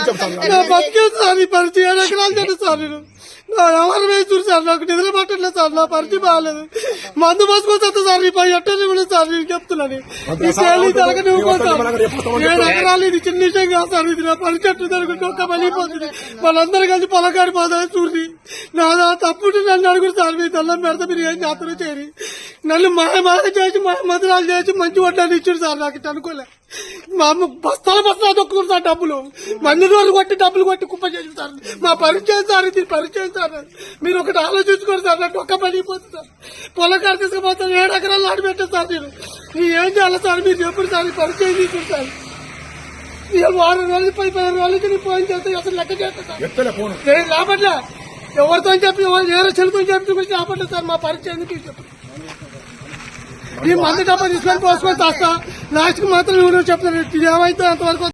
చెప్తాను? పరిచయం ఏడు ఎకరాలు చెడు సార్ నేను. నా ఎవరు వేసి సార్ నాకు నిద్ర పట్టట్లేదు సార్ నా పరిచయం బాగాలేదు. మందు పోసుకొస్తా సార్ ఈ పై ఎట్టని కూడా సార్ నేను చెప్తున్నాను ఈ తేలి తలకని సార్ ఏడు ఎకరాలు ఇది చిన్న విషయం కాదు సార్ ఇది నా పరిచెట్టు జరుగుతుంది ఒక్క పలిపోతుంది వాళ్ళందరూ కలిసి పొలకాడి పోదా చూసి నా. నా తప్పుడు నన్ను అడుగురు సార్ మీ తెల్లం పెడతా మీరు ఏం చేస్తారో చేరి నన్ను మాయ మాయ చేసి మాయ మధురాలు చేసి మంచి వడ్డాన్ని ఇచ్చాడు సార్ నాకు అనుకోలే. మా అమ్మ బస్తాల బస్తాలు తొక్కుతారు సార్ డబ్బులు. మంది రోజులు కొట్టి డబ్బులు కొట్టి కుప్ప చేసి సార్. మా పరిచయం సార్ ఇది పరిచయం సార్ మీరు ఒకటి ఆలోచించుకోండి సార్ నాకు ఒక్క పని అయిపోతుంది సార్. పొలకారు తీసుకుపోతాను ఏడు ఎకరాలు ఆడిపెట్టాను సార్ నేను. మీరు ఏం చేయాలి సార్? మీరు చెప్పండి సార్ పరిచయం తీసుకుంటారు సార్. ఇవాళ వారం రోజులు పది పదిహేను రోజులకి నేను ఫోన్ చేస్తే అసలు లెక్క చేస్తా సార్. ఎత్తలే ఫోన్. నేను రాబట్లే. ఎవరితో చెప్పి ఎవరు ఏ చెల్లితో చెప్పి గురించి రాబట్లే సార్ మా పరిచయం ఎందుకు చెప్పండి ఈ మందు డబ్బా తీసుకొని పోసుకొని చేస్తా లాస్ట్కి మాత్రం ఎవరో చెప్తారు ఏమైతే అంతవరకు